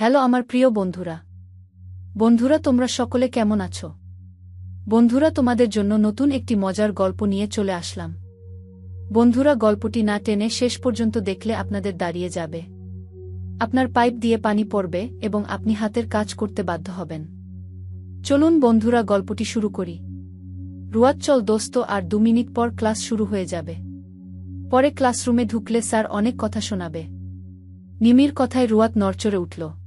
Hello আমার প্রিয় বন্ধুরা। বন্ধুরা, তোমরা সকলে কেমন আছো? বন্ধুরা, তোমাদের জন্য নতুন একটি মজার গল্প নিয়ে চলে আসলাম। বন্ধুরা, গল্পটি না টেনে শেষ পর্যন্ত দেখলে আপনাদের দাঁড়িয়ে যাবে। আপনার পাইপ দিয়ে পানি পড়বে এবং আপনি হাতের কাজ করতে বাধ্য হবেন। চলুন বন্ধুরা, গল্পটি শুরু করি। রুয়াত চল দোস্ত, আর দু মিনিট পর ক্লাস শুরু হয়ে যাবে। পরে ক্লাসরুমে ঢুকলে স্যার অনেক কথা শোনাবে। নিমির কথায় রুয়াত নড়চড়ে উঠল।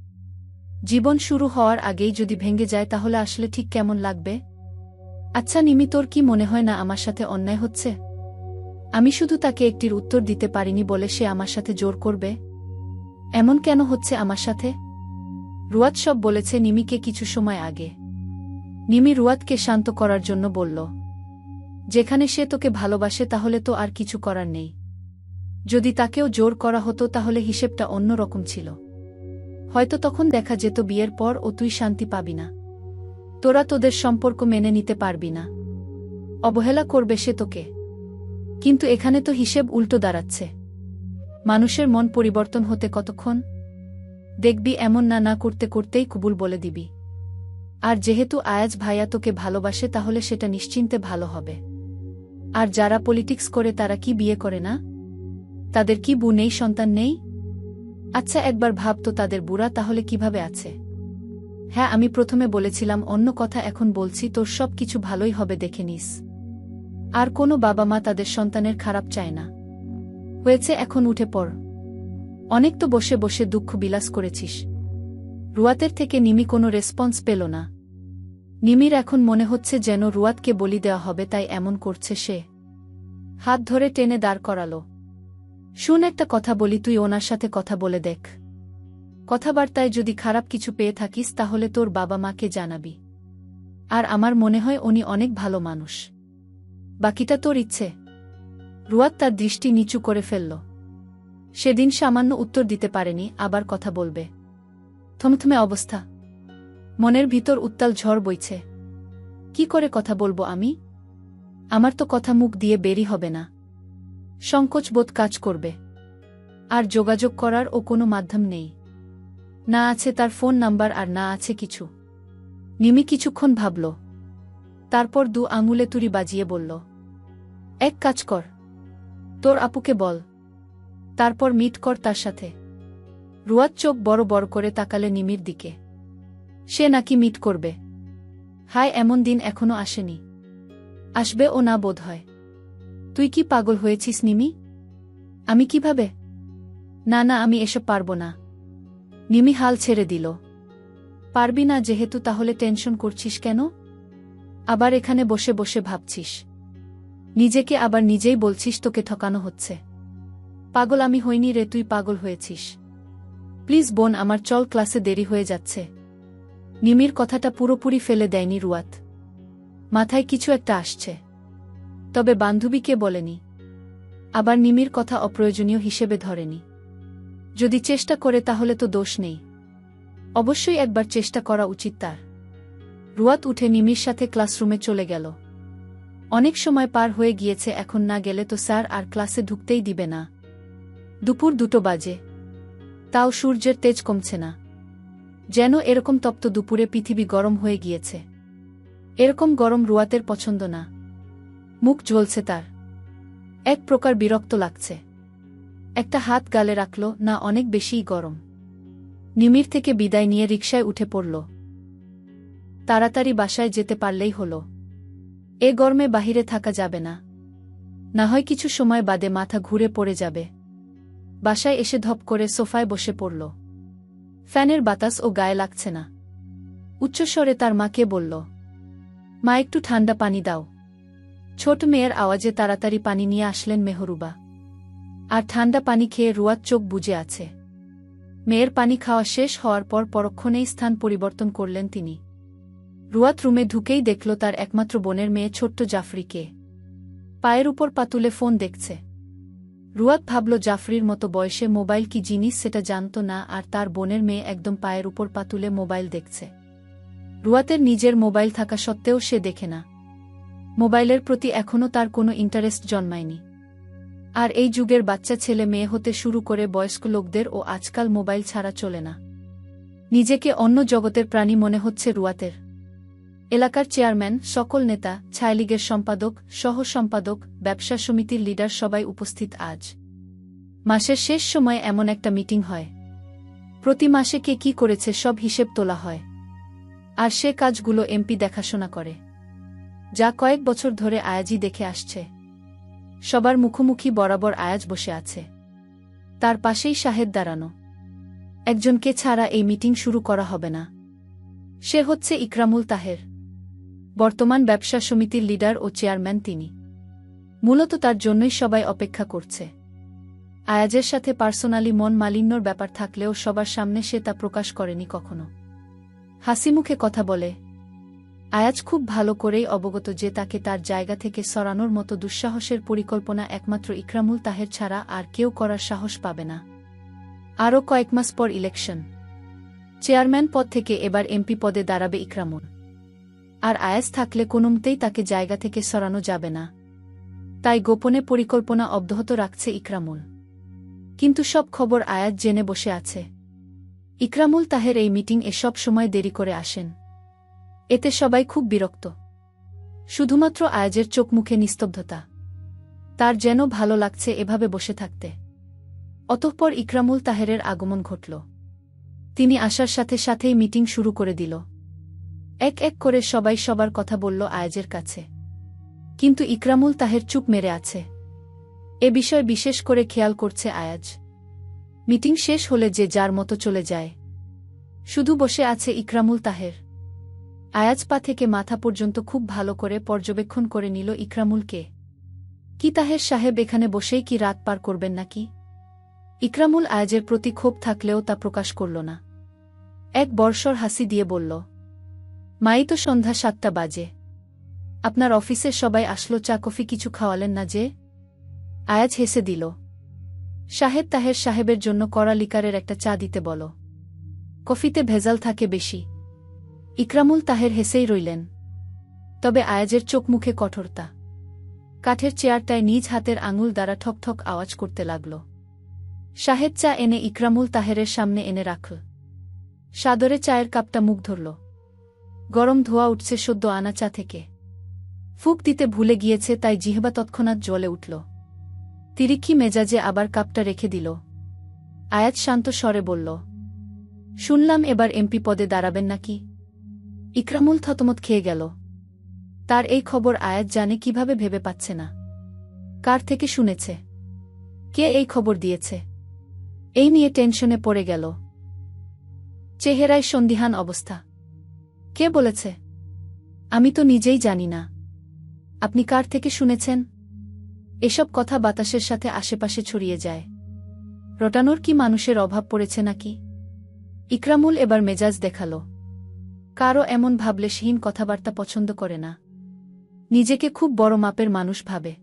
জীবন শুরু হওয়ার আগেই যদি ভেঙে যায় তাহলে আসলে ঠিক কেমন লাগবে? আচ্ছা নিমি, তোর কি মনে হয় না আমার সাথে অন্যায় হচ্ছে? আমি শুধু তাকে একটির উত্তর দিতে পারিনি বলে সে আমার সাথে জোর করবে। এমন কেন হচ্ছে আমার সাথে? রুয়াত সব বলেছে নিমিকে কিছু সময় আগে। নিমি রুয়াতকে শান্ত করার জন্য বলল, যেখানে সে তোকে ভালোবাসে তাহলে তো আর কিছু করার নেই। যদি তাকেও জোর করা হতো তাহলে হিসেবটা অন্যরকম ছিল। হয়তো তখন দেখা যেত বিয়ের পর ও তুই শান্তি পাবি না। তোরা তোদের সম্পর্ক মেনে নিতে পারবি না। অবহেলা করবে সে তোকে। কিন্তু এখানে তো হিসেব উল্টো দাঁড়াচ্ছে। মানুষের মন পরিবর্তন হতে কতক্ষণ? দেখবি এমন না না করতে করতেই কুবুল বলে দিবি। আর যেহেতু আয়াজ ভাইয়া তোকে ভালোবাসে তাহলে সেটা নিশ্চিন্তে ভালো হবে। আর যারা পলিটিক্স করে তারা কি বিয়ে করে না? তাদের কি বু নেই, সন্তান নেই? আচ্ছা একবার ভাব তো তাদের বুড়া তাহলে কীভাবে আছে? হ্যাঁ আমি প্রথমে বলেছিলাম, অন্য কথা এখন বলছি, তোর সব কিছু ভালোই হবে দেখে নিস। আর কোনো বাবা মা তাদের সন্তানের খারাপ চায় না। হয়েছে, এখন উঠে পড়। অনেক তো বসে বসে দুঃখ বিলাস করেছিস। রুয়াতের থেকে নিমি কোনো রেসপন্স পেল না। নিমির এখন মনে হচ্ছে যেন রুয়াতকে বলি দেওয়া হবে, তাই এমন করছে সে। হাত ধরে টেনে দাঁড় করালো। শুন একটা কথা বলি, তুই ওনার সাথে কথা বলে দেখ। কথাবার্তায় যদি খারাপ কিছু পেয়ে থাকিস, তাহলে তোর বাবা মাকে জানাবি। আর আমার মনে হয় উনি অনেক ভালো মানুষ। বাকিটা তোর ইচ্ছে। রুয়াত তার দৃষ্টি নিচু করে ফেলল। সেদিন সামান্য উত্তর দিতে পারেনি, আবার কথা বলবে। থমথমে অবস্থা। মনের ভিতর উত্তাল ঝড় বইছে। কি করে কথা বলব আমি? আমার তো কথা মুখ দিয়ে বেরি হবে না। সংকোচবোধ কাজ করবে। আর যোগাযোগ করার ও কোনো মাধ্যম নেই। না আছে তার ফোন নাম্বার আর না আছে কিছু। নিমি কিছুক্ষণ ভাবল। তারপর দু আঙুলে তুরি বাজিয়ে বলল, এক কাজ কর। তোর আপুকে বল। তারপর মিট কর তার সাথে রুয়াত চোখ বড় বড় করে তাকালে নিমির দিকে। সে নাকি মিট করবে। হায়, এমন দিন এখনও আসেনি। আসবে ও না বোধ হয়। তুই কি পাগল হয়েছিস, নিমি? আমি কীভাবে? না না, আমি এসব পারব না। নিমি হাল ছেড়ে দিল। পারবি না যেহেতু, তাহলে টেনশন করছিস কেন? আবার এখানে বসে বসে ভাবছিস। নিজেকে আবার নিজেই বলছিস, তোকে ঠকানো হচ্ছে। পাগল আমি হইনি রে, তুই পাগল হয়েছিস। প্লিজ বোন, আমার চল ক্লাসে দেরি হয়ে যাচ্ছে। নিমির কথাটা পুরোপুরি ফেলে দেয়নি রুয়াত। মাথায় কিছু একটা আসছে। তবে বান্ধবীকে বলেনি। আবার নিমির কথা অপ্রয়োজনীয় হিসেবে ধরেনি। যদি চেষ্টা করে তাহলে তো দোষ নেই। অবশ্যই একবার চেষ্টা করা উচিত তার। রুয়াত উঠে নিমির সাথে ক্লাসরুমে চলে গেল। অনেক সময় পার হয়ে গিয়েছে, এখন না গেলে তো স্যার আর ক্লাসে ঢুকতেই দিবে না। দুপুর দুটো বাজে। তাও সূর্যের তেজ কমছে না। যেন এরকম তপ্ত দুপুরে পৃথিবী গরম হয়ে গিয়েছে। এরকম গরম রুয়াতের পছন্দ না। মুখ জ্বলছে তার। এক প্রকার বিরক্ত লাগছে। একটা হাত গালে রাখল, না অনেক বেশিই গরম। নিমির থেকে বিদায় নিয়ে রিকশায় উঠে পড়ল। তাড়াতাড়ি বাসায় যেতে পারলেই হল। এ গরমে বাহিরে থাকা যাবে না। না হয় কিছু সময় বাদে মাথা ঘুরে পড়ে যাবে। বাসায় এসে ধপ করে সোফায় বসে পড়ল। ফ্যানের বাতাস ও গায়ে লাগছে না। উচ্চস্বরে তার মাকে বলল, মা, একটু ঠান্ডা পানি দাও। ছোট মেয়ের আওয়াজে তাড়াতাড়ি পানি নিয়ে আসলেন মেহরুবা। আর ঠান্ডা পানি খেয়ে রুয়াত চোখ বুঝে আছে। মেয়ের পানি খাওয়া শেষ হওয়ার পর পরক্ষণেই স্থান পরিবর্তন করলেন তিনি। রুয়াত রুমে ঢুকেই দেখল তার একমাত্র বোনের মেয়ে ছোট্ট জাফরিকে। পায়ের উপর পাতুলে ফোন দেখছে। রুয়াত ভাবল জাফরির মতো বয়সে মোবাইল কি জিনিস সেটা জানত না আর তার বোনের মেয়ে একদম পায়ের উপর পাতুলে মোবাইল দেখছে। রুয়াতের নিজের মোবাইল থাকা সত্ত্বেও সে দেখে না। মোবাইলের প্রতি এখনও তার কোনো ইন্টারেস্ট জন্মায়নি। আর এই যুগের বাচ্চা ছেলে মেয়ে হতে শুরু করে বয়স্ক লোকদের ও আজকাল মোবাইল ছাড়া চলে না। নিজেকে অন্য জগতের প্রাণী মনে হচ্ছে রুয়াতের। এলাকার চেয়ারম্যান, সকল নেতা ছায়ালীগের সম্পাদক সহ সম্পাদক ব্যবসা সমিতির লিডার সবাই উপস্থিত আজ। মাসের শেষ সময়ে এমন একটা মিটিং হয়। প্রতি মাসে কে কি করেছে সব হিসেব তোলা হয়। আর সে কাজগুলো এমপি দেখাশোনা করে। যা কয়েক বছর ধরে আয়াজি দেখে আসছে। সবার মুখোমুখি বরাবর আয়াজ বসে আছে। তার পাশেই শাহেদ দাঁড়ানো। একজনকে ছাড়া এই মিটিং শুরু করা হবে না। সে হচ্ছে ইকরামুল তাহের, বর্তমান ব্যবসা সমিতির লিডার ও চেয়ারম্যান তিনি। মূলত তার জন্যই সবাই অপেক্ষা করছে। আয়াজের সাথে পার্সোনালি মন মালিন্যর ব্যাপার থাকলেও সবার সামনে সে তা প্রকাশ করেনি কখনো। হাসিমুখে কথা বলে আয়াজ খুব ভালো করেই অবগত যে তাকে তার জায়গা থেকে সরানোর মতো দুঃসাহসের পরিকল্পনা একমাত্র ইকরামুল তাহের ছাড়া আর কেউ করার সাহস পাবে না। আরও কয়েক মাস পর ইলেকশন। চেয়ারম্যান পদ থেকে এবার এমপি পদে দাঁড়াবে ইকরামুল। আর আয়াজ থাকলে কোনোমতেই তাকে জায়গা থেকে সরানো যাবে না। তাই গোপনে পরিকল্পনা অব্যাহত রাখছে ইকরামুল। কিন্তু সব খবর আয়াজ জেনে বসে আছে। ইকরামুল তাহের এই মিটিং এ সব সময় দেরি করে আসেন। এতে সবাই খুব বিরক্ত। শুধুমাত্র আয়াজের চোখ মুখে নিস্তব্ধতা। তার যেন ভালো লাগছে এভাবে বসে থাকতে। অতঃপর ইকরামুল তাহেরের আগমন ঘটল। তিনি আসার সাথে সাথেই মিটিং শুরু করে দিল। এক এক করে সবাই সবার কথা বলল আয়াজের কাছে। কিন্তু ইকরামুল তাহের চুপ মেরে আছে। এ বিষয় বিশেষ করে খেয়াল করছে আয়াজ। মিটিং শেষ হলে যে যার মতো চলে যায়। শুধু বসে আছে ইকরামুল তাহের। আয়াজ পা থেকে মাথা পর্যন্ত খুব ভালো করে পর্যবেক্ষণ করে নিল ইকরামুলকে। কি তাহের সাহেব এখানে বসেই কি রাত পার করবেন নাকি? ইকরামুল আয়াজের প্রতি ক্ষোভ থাকলেও তা প্রকাশ করল না। এক বর্ষর হাসি দিয়ে বলল, মাই তো সন্ধ্যা সাতটা বাজে। আপনার অফিসের সবাই আসলো, চা কফি কিছু খাওয়ালেন না যে? আয়াজ হেসে দিল, সাহেব তাহের সাহেবের জন্য কড়া লিকারের একটা চা দিতে বল। কফিতে ভেজাল থাকে বেশি। ইকরামুল তাহের হেসেই রইলেন। তবে আয়াজের চোখ মুখে কঠোরতা। কাঠের চেয়ারটায় নিজ হাতের আঙুল দ্বারা ঠকঠক আওয়াজ করতে লাগল। সাহেব চা এনে ইকরামুল তাহেরের সামনে এনে রাখল সাদরে চায়ের কাপটা মুখ ধরল। গরম ধোয়া উঠছে সদ্য আনা চা থেকে। ফুক দিতে ভুলে গিয়েছে তাই জিহবা তৎক্ষণাৎ জ্বলে উঠল। তিরিক্ষি মেজাজে আবার কাপটা রেখে দিল। আয়াত শান্ত স্বরে বলল, শুনলাম এবার এমপি পদে দাঁড়াবেন নাকি? ইকরামুল থতমত খেয়ে গেল। তার এই খবর আয়াত জানে কীভাবে ভেবে পাচ্ছে না। কার থেকে শুনেছে? কে এই খবর দিয়েছে? এই নিয়ে টেনশনে পড়ে গেল। চেহারায় সন্দিহান অবস্থা। কে বলেছে? আমি তো নিজেই জানি না। আপনি কার থেকে শুনেছেন? এসব কথা বাতাসের সাথে আশেপাশে ছড়িয়ে যায়। রটানোর কি মানুষের অভাব পড়েছে নাকি? ইকরামুল এবার মেজাজ দেখাল। কারও এমন ভাবলে কথাবার্তা পছন্দ করে না। নিজেকে খুব বড় মাপের মানুষ ভাবে।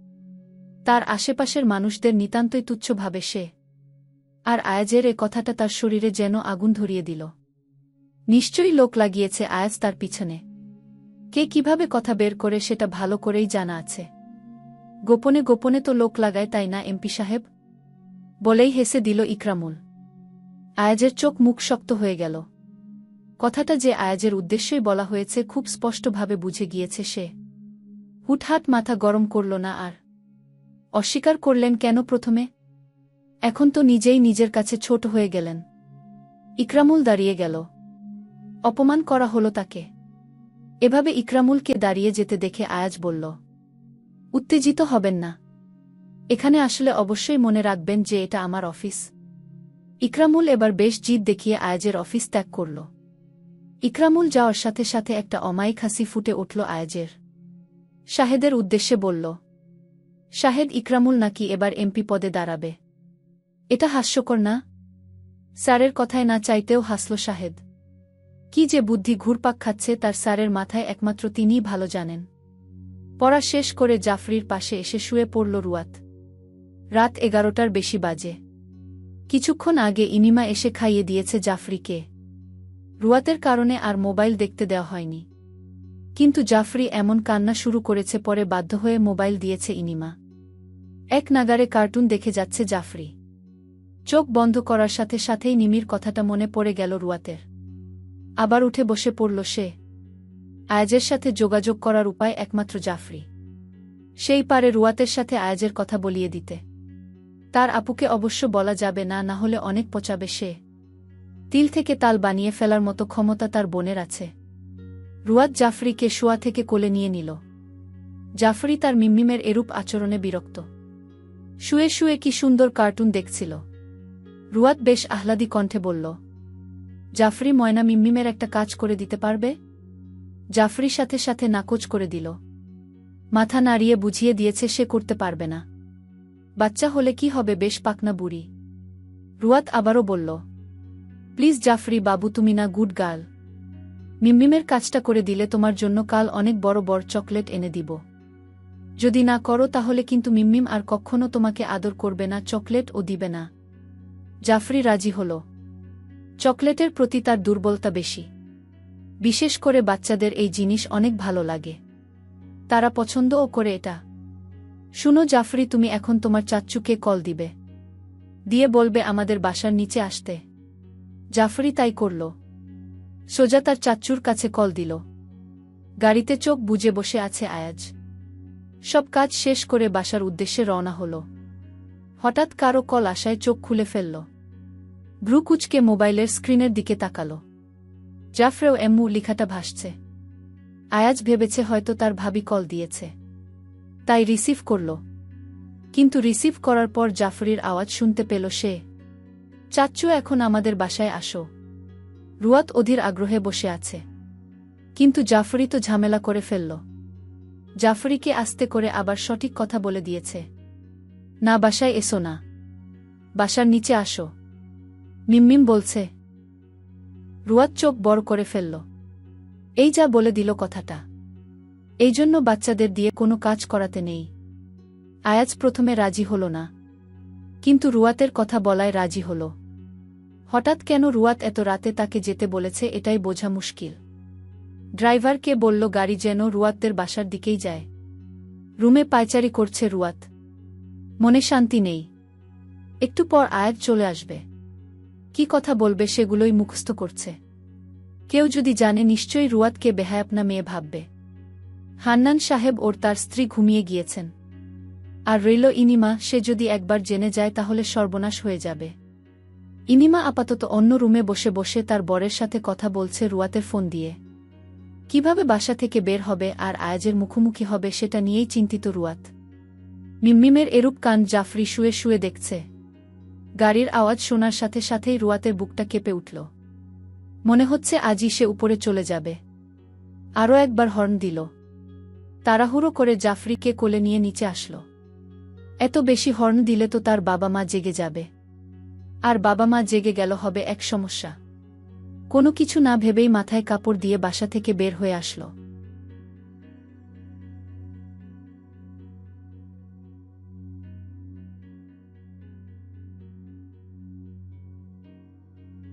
তার আশেপাশের মানুষদের নিতান্তই তুচ্ছ ভাবে সে। আর আয়াজের এ কথাটা তার শরীরে যেন আগুন ধরিয়ে দিল। নিশ্চয়ই লোক লাগিয়েছে আয়াজ তার পিছনে। কে কীভাবে কথা বের করে সেটা ভালো করেই জানা আছে। গোপনে গোপনে তো লোক লাগায় তাই না, এমপি সাহেব? বলেই হেসে দিল ইকরামুল। আয়াজের চোখ মুখ শক্ত হয়ে গেল। কথাটা যে আয়াজের উদ্দেশ্যই বলা হয়েছে খুব স্পষ্টভাবে বুঝে গিয়েছে সে। হুটহাট মাথা গরম করল না আর। অস্বীকার করলেন কেন প্রথমে? এখন তো নিজেই নিজের কাছে ছোট হয়ে গেলেন। ইকরামুল দাঁড়িয়ে গেল। অপমান করা হলো তাকে। এভাবে ইকরামুলকে দাঁড়িয়ে যেতে দেখে আয়াজ বলল, উত্তেজিত হবেন না। এখানে আসলে অবশ্যই মনে রাখবেন যে এটা আমার অফিস। ইকরামুল এবার বেশ জিদ দেখিয়ে আয়াজের অফিস ত্যাগ করল। ইকরামুল যাওয়ার সাথে সাথে একটা অমায়িক হাসি ফুটে উঠল আয়াজের। শাহেদের উদ্দেশ্যে বলল, শাহেদ ইকরামুল নাকি এবার এমপি পদে দাঁড়াবে? এটা হাস্যকর না? স্যারের কথায় না চাইতেও হাসল শাহেদ। কি যে বুদ্ধি ঘুরপাক খাচ্ছে তার স্যারের মাথায় একমাত্র তিনিই ভালো জানেন। পড়া শেষ করে জাফরির পাশে এসে শুয়ে পড়ল রুয়াত। রাত এগারোটার বেশি বাজে। কিছুক্ষণ আগে ইনিমা এসে খাইয়ে দিয়েছে জাফরিকে। রুয়াতের কারণে আর মোবাইল দেখতে দেওয়া হয়নি। কিন্তু জাফরি এমন কান্না শুরু করেছে পরে বাধ্য হয়ে মোবাইল দিয়েছে ইনিমা। এক নাগারে কার্টুন দেখে যাচ্ছে জাফরি। চোখ বন্ধ করার সাথে সাথেই নিমির কথাটা মনে পড়ে গেল রুয়াতের। আবার উঠে বসে পড়ল সে। আয়াজের সাথে যোগাযোগ করার উপায় একমাত্র জাফরি। সেই পারে রুয়াতের সাথে আয়াজের কথা বলিয়ে দিতে। তার আপুকে অবশ্য বলা যাবে না না হলে অনেক পচাবে সে। তিল থেকে তাল বানিয়ে ফেলার মতো ক্ষমতা তার বোনের আছে। রুয়াত জাফরিকে শোয়া থেকে কোলে নিয়ে নিল। জাফরি তার মিম্মিমের এরূপ আচরণে বিরক্ত। শুয়ে শুয়ে কি সুন্দর কার্টুন দেখছিল। রুয়াত বেশ আহ্লাদি কণ্ঠে বলল, জাফরি ময়না মিম্মিমের একটা কাজ করে দিতে পারবে? জাফরি সাথে সাথে নাকচ করে দিল। মাথা নাড়িয়ে বুঝিয়ে দিয়েছে সে করতে পারবে না। বাচ্চা হলে কি হবে বেশ পাকনা বুড়ি। রুয়াত আবারও বলল প্লিজ জাফরি বাবু, তুমি না গুড গার্ল। মিমমিমের কাজটা করে দিলে তোমার জন্য কাল অনেক বড় বড় চকলেট এনে দিব। যদি না করো তাহলে কিন্তু মিমমিম আর কখনো তোমাকে আদর করবে না, চকলেট ও দিবে না। জাফরি রাজি হল। চকলেটের প্রতি তার দুর্বলতা বেশি। বিশেষ করে বাচ্চাদের এই জিনিস অনেক ভালো লাগে। তারা পছন্দও করে এটা। শুনো জাফরি, তুমি এখন তোমার চাচ্চুকে কল দিবে। দিয়ে বলবে আমাদের বাসার নিচে আসতে। জাফরি তাই করল। সোজা তার চাচ্চুর কাছে কল দিল। গাড়িতে চোখ বুজে বসে আছে আয়াজ। সব কাজ শেষ করে বাসার উদ্দেশ্যে রওনা হল। হঠাৎ কারও কল আসায় চোখ খুলে ফেলল। ভ্রু কুচকে মোবাইলের স্ক্রিনের দিকে তাকাল। জাফরেও এম্মু লিখাটা ভাসছে। আয়াজ ভেবেছে হয়তো তার ভাবি কল দিয়েছে। তাই রিসিভ করল। কিন্তু রিসিভ করার পর জাফরির আওয়াজ শুনতে পেল সে চাচ্চু এখন আমাদের বাসায় আসো। রুয়াত অধীর আগ্রহে বসে আছে। কিন্তু জাফরি তো ঝামেলা করে ফেলল। জাফরিকে আস্তে করে আবার সঠিক কথা বলে দিয়েছে। না, বাসায় এসো না। বাসার নিচে আসো। মিমমিম বলছে। রুয়াত চোখ বড় করে ফেলল। এই যা বলে দিল কথাটা। এই জন্য বাচ্চাদের দিয়ে কোনো কাজ করাতে নেই। আয়াজ প্রথমে রাজি হল না। কিন্তু রুয়াতের কথা বলায় রাজি হল। হঠাৎ কেন রুয়াত এত রাতে তাকে যেতে বলেছে এটাই বোঝা মুশকিল। ড্রাইভারকে বলল, গাড়ি যেন রুয়াতদের বাসার দিকেই যায়। রুমে পায়চারি করছে রুয়াত। মনে শান্তি নেই। একটু পর আয়াত চলে আসবে। কি কথা বলবে সেগুলোই মুখস্থ করছে। কেউ যদি জানে, নিশ্চয়ই রুয়াতকে বেহায়াপনা মেয়ে ভাববে। হান্নান সাহেব ওর তার স্ত্রী ঘুমিয়ে গিয়েছেন। আর রইল ইনিমা, সে যদি একবার জেনে যায় তাহলে সর্বনাশ হয়ে যাবে। ইনিমা আপাতত অন্য রুমে বসে বসে তার বরের সাথে কথা বলছে রুয়াতের ফোন দিয়ে। কীভাবে বাসা থেকে বের হবে আর আয়াজের মুখোমুখি হবে সেটা নিয়েই চিন্তিত রুয়াত। মিম্মিমের এরূপ কান জাফরি শুয়ে শুয়ে দেখছে। গাড়ির আওয়াজ শোনার সাথে সাথেই রুয়াতের বুকটা কেঁপে উঠল। মনে হচ্ছে আজই সে উপরে চলে যাবে। আরও একবার হর্ন দিল। তাড়াহুড়ো করে জাফরিকে কোলে নিয়ে নিচে আসল। এত বেশি হর্ন দিলে তো তার বাবা মা জেগে যাবে। আর বাবা মা জেগে গেল, হবে এক সমস্যা। কোনো কিছু না ভেবেই মাথায় কাপড় দিয়ে বাসা থেকে বের হয়ে আসলো।